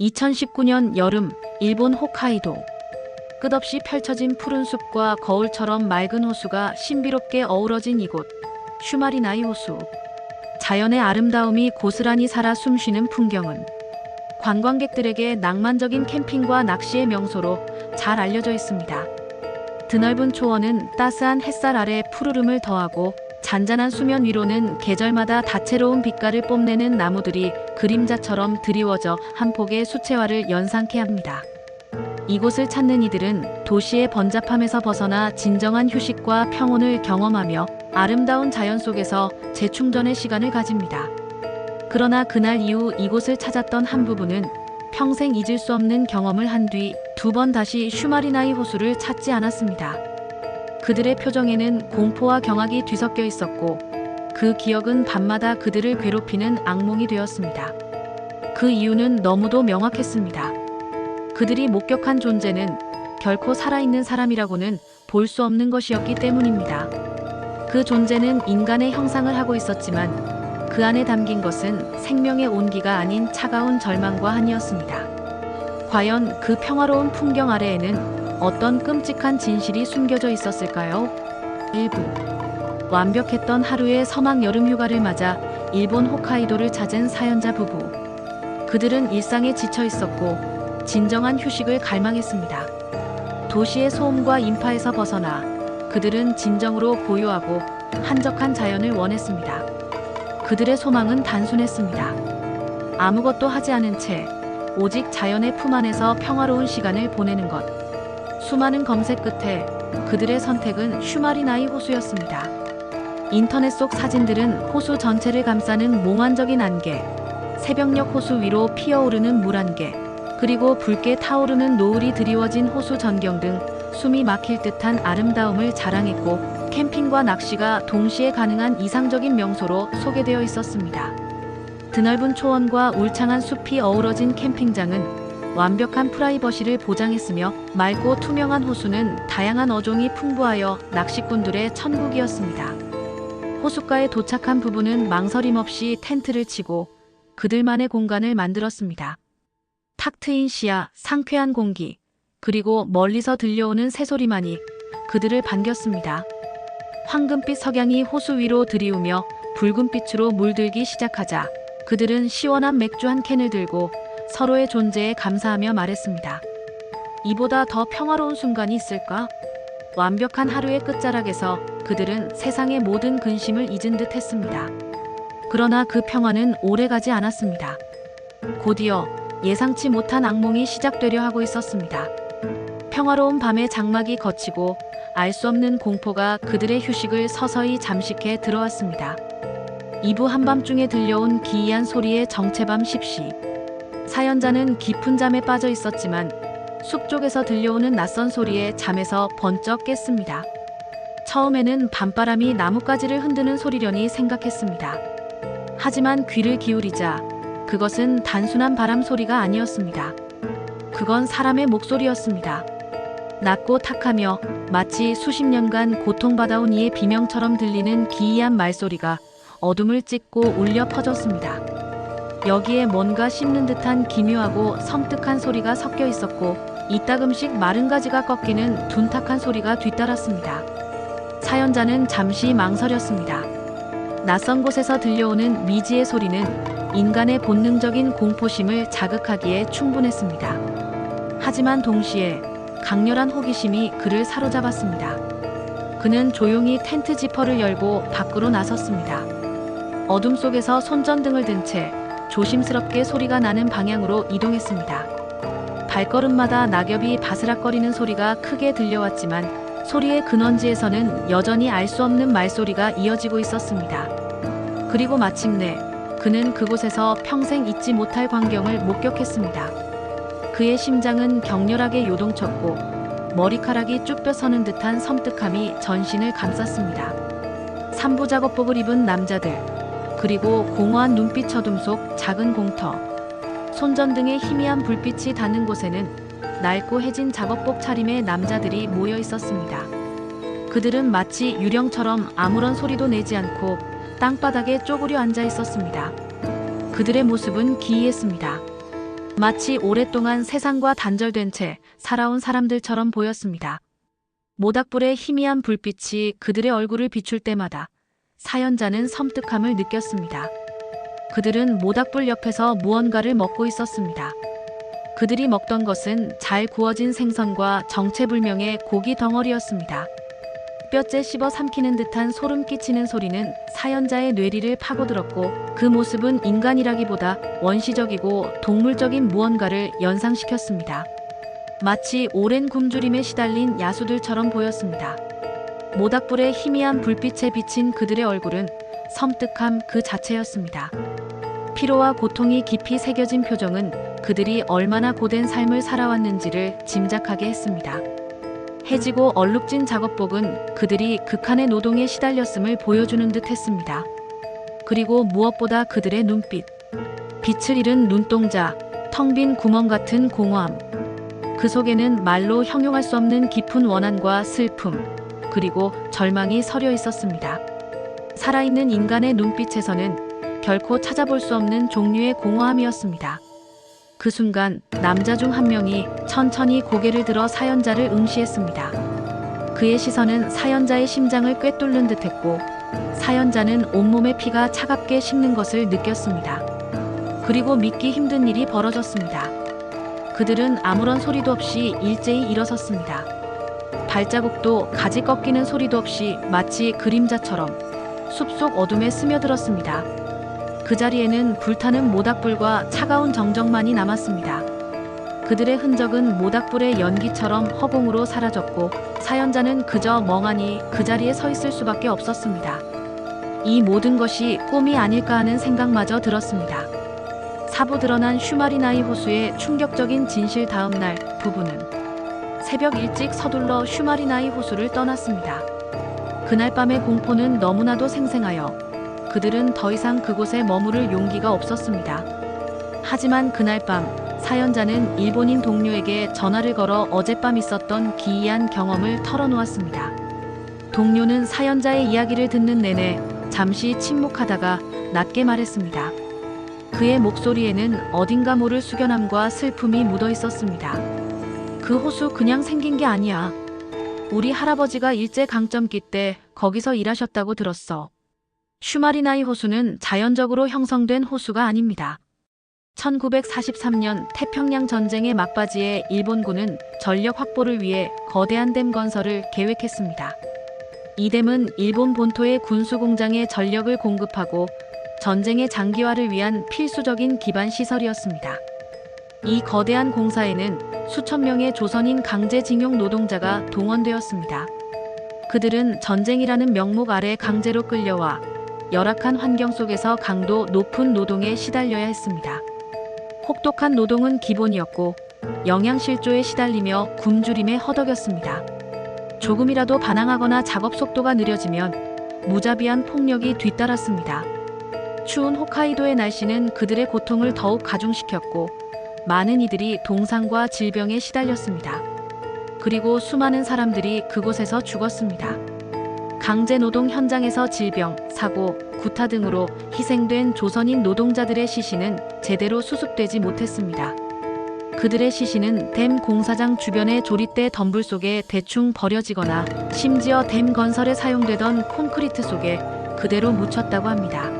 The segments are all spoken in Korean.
2019년 여름 일본 홋카이도 끝없이 펼쳐진 푸른 숲과 거울처럼 맑은 호수가 신비롭게 어우러진 이곳 슈마리나이 호수 자연의 아름다움이 고스란히 살아 숨쉬는 풍경은 관광객들에게 낭만적인 캠핑과 낚시의 명소로 잘 알려져 있습니다. 드넓은 초원은 따스한 햇살 아래 푸르름을 더하고 잔잔한 수면 위로는 계절마다 다채로운 빛깔을 뽐내는 나무들이 그림자처럼 드리워져 한 폭의 수채화를 연상케 합니다. 이곳을 찾는 이들은 도시의 번잡함에서 벗어나 진정한 휴식과 평온을 경험하며 아름다운 자연 속에서 재충전의 시간을 가집니다. 그러나 그날 이후 이곳을 찾았던 한 부부는 평생 잊을 수 없는 경험을 한 뒤 두 번 다시 슈마리나이 호수를 찾지 않았습니다. 그들의 표정에는 공포와 경악이 뒤섞여 있었고 그 기억은 밤마다 그들을 괴롭히는 악몽이 되었습니다. 그 이유는 너무도 명확했습니다. 그들이 목격한 존재는 결코 살아있는 사람이라고는 볼 수 없는 것이었기 때문입니다. 그 존재는 인간의 형상을 하고 있었지만 그 안에 담긴 것은 생명의 온기가 아닌 차가운 절망과 한이었습니다. 과연 그 평화로운 풍경 아래에는 어떤 끔찍한 진실이 숨겨져 있었을까요? 1부 완벽했던 하루의 서막 여름 휴가를 맞아 일본 홋카이도를 찾은 사연자 부부. 그들은 일상에 지쳐 있었고 진정한 휴식을 갈망했습니다. 도시의 소음과 인파에서 벗어나 그들은 진정으로 고요하고 한적한 자연을 원했습니다. 그들의 소망은 단순했습니다. 아무것도 하지 않은 채 오직 자연의 품 안에서 평화로운 시간을 보내는 것. 수많은 검색 끝에 그들의 선택은 슈마리나이 호수였습니다. 인터넷 속 사진들은 호수 전체를 감싸는 몽환적인 안개, 새벽녘 호수 위로 피어오르는 물 안개, 그리고 붉게 타오르는 노을이 드리워진 호수 전경 등 숨이 막힐 듯한 아름다움을 자랑했고 캠핑과 낚시가 동시에 가능한 이상적인 명소로 소개되어 있었습니다. 드넓은 초원과 울창한 숲이 어우러진 캠핑장은 완벽한 프라이버시를 보장했으며 맑고 투명한 호수는 다양한 어종이 풍부하여 낚시꾼들의 천국이었습니다. 호숫가에 도착한 부부는 망설임 없이 텐트를 치고 그들만의 공간을 만들었습니다. 탁 트인 시야, 상쾌한 공기, 그리고 멀리서 들려오는 새소리만이 그들을 반겼습니다. 황금빛 석양이 호수 위로 들이우며 붉은빛으로 물들기 시작하자 그들은 시원한 맥주 한 캔을 들고 서로의 존재에 감사하며 말했습니다. 이보다 더 평화로운 순간이 있을까? 완벽한 하루의 끝자락에서 그들은 세상의 모든 근심을 잊은 듯 했습니다. 그러나 그 평화는 오래가지 않았습니다. 곧이어 예상치 못한 악몽이 시작되려 하고 있었습니다. 평화로운 밤의 장막이 걷히고 알 수 없는 공포가 그들의 휴식을 서서히 잠식해 들어왔습니다. 이부 한밤중에 들려온 기이한 소리의 정체밤 십시. 사연자는 깊은 잠에 빠져 있었지만 숲 쪽에서 들려오는 낯선 소리에 잠에서 번쩍 깼습니다. 처음에는 밤바람이 나뭇가지를 흔드는 소리려니 생각했습니다. 하지만 귀를 기울이자 그것은 단순한 바람 소리가 아니었습니다. 그건 사람의 목소리였습니다. 낮고 탁하며 마치 수십 년간 고통받아온 이의 비명처럼 들리는 기이한 말소리가 어둠을 찢고 울려 퍼졌습니다. 여기에 뭔가 씹는 듯한 기묘하고 섬뜩한 소리가 섞여 있었고 이따금씩 마른 가지가 꺾이는 둔탁한 소리가 뒤따랐습니다. 사연자는 잠시 망설였습니다. 낯선 곳에서 들려오는 미지의 소리는 인간의 본능적인 공포심을 자극하기에 충분했습니다. 하지만 동시에 강렬한 호기심이 그를 사로잡았습니다. 그는 조용히 텐트 지퍼를 열고 밖으로 나섰습니다. 어둠 속에서 손전등을 든 채 조심스럽게 소리가 나는 방향으로 이동했습니다. 발걸음마다 낙엽이 바스락거리는 소리가 크게 들려왔지만 소리의 근원지에서는 여전히 알 수 없는 말소리가 이어지고 있었습니다. 그리고 마침내 그는 그곳에서 평생 잊지 못할 광경을 목격했습니다. 그의 심장은 격렬하게 요동쳤고 머리카락이 쭉 펴서는 듯한 섬뜩함이 전신을 감쌌습니다. 산부 작업복을 입은 남자들, 그리고 공허한 눈빛 어둠 속 작은 공터, 손전등의 희미한 불빛이 닿는 곳에는 낡고 해진 작업복 차림의 남자들이 모여 있었습니다. 그들은 마치 유령처럼 아무런 소리도 내지 않고 땅바닥에 쪼그려 앉아 있었습니다. 그들의 모습은 기이했습니다. 마치 오랫동안 세상과 단절된 채 살아온 사람들처럼 보였습니다. 모닥불의 희미한 불빛이 그들의 얼굴을 비출 때마다 사연자는 섬뜩함을 느꼈습니다. 그들은 모닥불 옆에서 무언가를 먹고 있었습니다. 그들이 먹던 것은 잘 구워진 생선과 정체불명의 고기 덩어리였습니다. 뼈째 씹어 삼키는 듯한 소름 끼치는 소리는 사연자의 뇌리를 파고들었고 그 모습은 인간이라기보다 원시적이고 동물적인 무언가를 연상시켰습니다. 마치 오랜 굶주림에 시달린 야수들처럼 보였습니다. 모닥불의 희미한 불빛에 비친 그들의 얼굴은 섬뜩함 그 자체였습니다. 피로와 고통이 깊이 새겨진 표정은 그들이 얼마나 고된 삶을 살아왔는지를 짐작하게 했습니다. 해지고 얼룩진 작업복은 그들이 극한의 노동에 시달렸음을 보여주는 듯 했습니다. 그리고 무엇보다 그들의 눈빛. 빛을 잃은 눈동자, 텅 빈 구멍 같은 공허함. 그 속에는 말로 형용할 수 없는 깊은 원한과 슬픔, 그리고 절망이 서려 있었습니다. 살아있는 인간의 눈빛에서는 결코 찾아볼 수 없는 종류의 공허함이었습니다. 그 순간 남자 중 한 명이 천천히 고개를 들어 사연자를 응시했습니다. 그의 시선은 사연자의 심장을 꿰뚫는 듯했고 사연자는 온몸의 피가 차갑게 식는 것을 느꼈습니다. 그리고 믿기 힘든 일이 벌어졌습니다. 그들은 아무런 소리도 없이 일제히 일어섰습니다. 발자국도 가지 꺾이는 소리도 없이 마치 그림자처럼 숲속 어둠에 스며들었습니다. 그 자리에는 불타는 모닥불과 차가운 정적만이 남았습니다. 그들의 흔적은 모닥불의 연기처럼 허공으로 사라졌고 사연자는 그저 멍하니 그 자리에 서 있을 수밖에 없었습니다. 이 모든 것이 꿈이 아닐까 하는 생각마저 들었습니다. 사부 드러난 슈마리나이 호수의 충격적인 진실 다음 날 부부는 새벽 일찍 서둘러 슈마리나이 호수를 떠났습니다. 그날 밤의 공포는 너무나도 생생하여 그들은 더 이상 그곳에 머무를 용기가 없었습니다. 하지만 그날 밤 사연자는 일본인 동료에게 전화를 걸어 어젯밤 있었던 기이한 경험을 털어놓았습니다. 동료는 사연자의 이야기를 듣는 내내 잠시 침묵하다가 낮게 말했습니다. 그의 목소리에는 어딘가 모를 숙연함과 슬픔이 묻어 있었습니다. 그 호수 그냥 생긴 게 아니야. 우리 할아버지가 일제 강점기 때 거기서 일하셨다고 들었어. 슈마리나이 호수는 자연적으로 형성된 호수가 아닙니다. 1943년 태평양 전쟁의 막바지에 일본군은 전력 확보를 위해 거대한 댐 건설을 계획했습니다. 이 댐은 일본 본토의 군수 공장에 전력을 공급하고 전쟁의 장기화를 위한 필수적인 기반 시설이었습니다. 이 거대한 공사에는 수천 명의 조선인 강제징용 노동자가 동원되었습니다. 그들은 전쟁이라는 명목 아래 강제로 끌려와 열악한 환경 속에서 강도 높은 노동에 시달려야 했습니다. 혹독한 노동은 기본이었고 영양실조에 시달리며 굶주림에 허덕였습니다. 조금이라도 반항하거나 작업 속도가 느려지면 무자비한 폭력이 뒤따랐습니다. 추운 홋카이도의 날씨는 그들의 고통을 더욱 가중시켰고 많은 이들이 동상과 질병에 시달렸습니다. 그리고 수많은 사람들이 그곳에서 죽었습니다. 강제 노동 현장에서 질병, 사고, 구타 등으로 희생된 조선인 노동자들의 시신은 제대로 수습되지 못했습니다. 그들의 시신은 댐 공사장 주변의 조립대 덤불 속에 대충 버려지거나 심지어 댐 건설에 사용되던 콘크리트 속에 그대로 묻혔다고 합니다.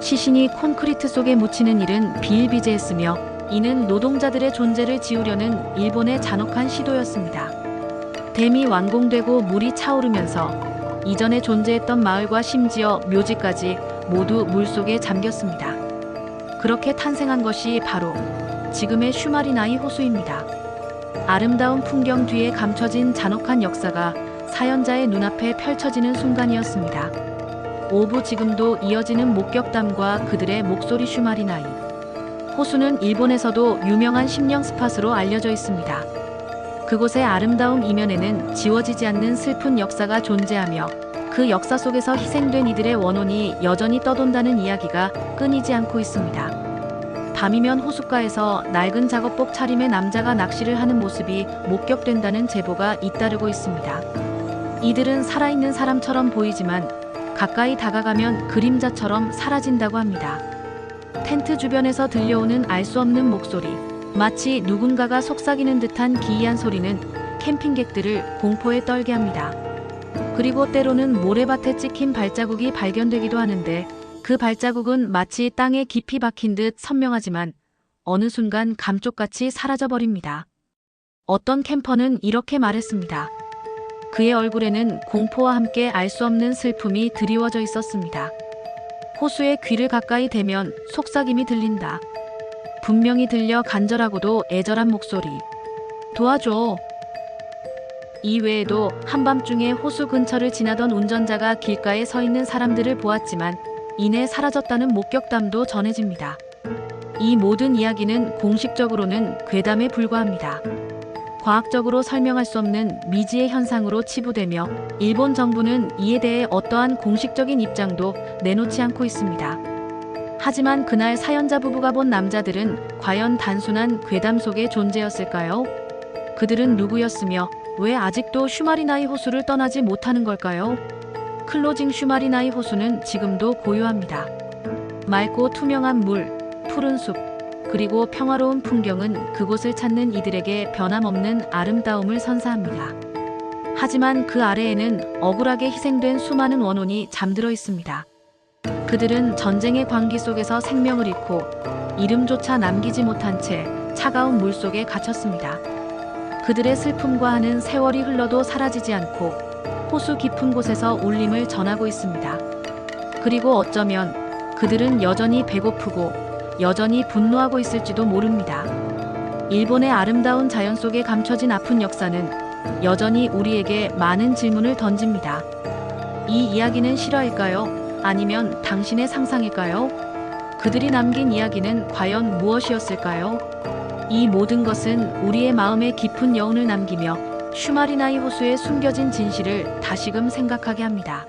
시신이 콘크리트 속에 묻히는 일은 비일비재했으며 이는 노동자들의 존재를 지우려는 일본의 잔혹한 시도였습니다. 댐이 완공되고 물이 차오르면서 이전에 존재했던 마을과 심지어 묘지까지 모두 물속에 잠겼습니다. 그렇게 탄생한 것이 바로 지금의 슈마리나이 호수입니다. 아름다운 풍경 뒤에 감춰진 잔혹한 역사가 사연자의 눈앞에 펼쳐지는 순간이었습니다. 오부 지금도 이어지는 목격담과 그들의 목소리 슈마리나이. 호수는 일본에서도 유명한 심령 스팟으로 알려져 있습니다. 그곳의 아름다운 이면에는 지워지지 않는 슬픈 역사가 존재하며 그 역사 속에서 희생된 이들의 원혼이 여전히 떠돈다는 이야기가 끊이지 않고 있습니다. 밤이면 호숫가에서 낡은 작업복 차림의 남자가 낚시를 하는 모습이 목격된다는 제보가 잇따르고 있습니다. 이들은 살아있는 사람처럼 보이지만 가까이 다가가면 그림자처럼 사라진다고 합니다. 텐트 주변에서 들려오는 알 수 없는 목소리, 마치 누군가가 속삭이는 듯한 기이한 소리는 캠핑객들을 공포에 떨게 합니다. 그리고 때로는 모래밭에 찍힌 발자국이 발견되기도 하는데 그 발자국은 마치 땅에 깊이 박힌 듯 선명하지만 어느 순간 감쪽같이 사라져버립니다. 어떤 캠퍼는 이렇게 말했습니다. 그의 얼굴에는 공포와 함께 알 수 없는 슬픔이 드리워져 있었습니다. 호수의 귀를 가까이 대면 속삭임이 들린다. 분명히 들려 간절하고도 애절한 목소리. 도와줘. 이 외에도 한밤중에 호수 근처를 지나던 운전자가 길가에 서 있는 사람들을 보았지만 이내 사라졌다는 목격담도 전해집니다. 이 모든 이야기는 공식적으로는 괴담에 불과합니다. 과학적으로 설명할 수 없는 미지의 현상으로 치부되며 일본 정부는 이에 대해 어떠한 공식적인 입장도 내놓지 않고 있습니다. 하지만 그날 사연자 부부가 본 남자들은 과연 단순한 괴담 속의 존재였을까요? 그들은 누구였으며 왜 아직도 슈마리나이 호수를 떠나지 못하는 걸까요? 클로징 슈마리나이 호수는 지금도 고요합니다. 맑고 투명한 물, 푸른 숲, 그리고 평화로운 풍경은 그곳을 찾는 이들에게 변함없는 아름다움을 선사합니다. 하지만 그 아래에는 억울하게 희생된 수많은 원혼이 잠들어 있습니다. 그들은 전쟁의 광기 속에서 생명을 잃고 이름조차 남기지 못한 채 차가운 물 속에 갇혔습니다. 그들의 슬픔과 하는 세월이 흘러도 사라지지 않고 호수 깊은 곳에서 울림을 전하고 있습니다. 그리고 어쩌면 그들은 여전히 배고프고 여전히 분노하고 있을지도 모릅니다. 일본의 아름다운 자연 속에 감춰진 아픈 역사는 여전히 우리에게 많은 질문을 던집니다. 이 이야기는 실화일까요? 아니면 당신의 상상일까요? 그들이 남긴 이야기는 과연 무엇이었을까요? 이 모든 것은 우리의 마음에 깊은 여운을 남기며 슈마리나이 호수에 숨겨진 진실을 다시금 생각하게 합니다.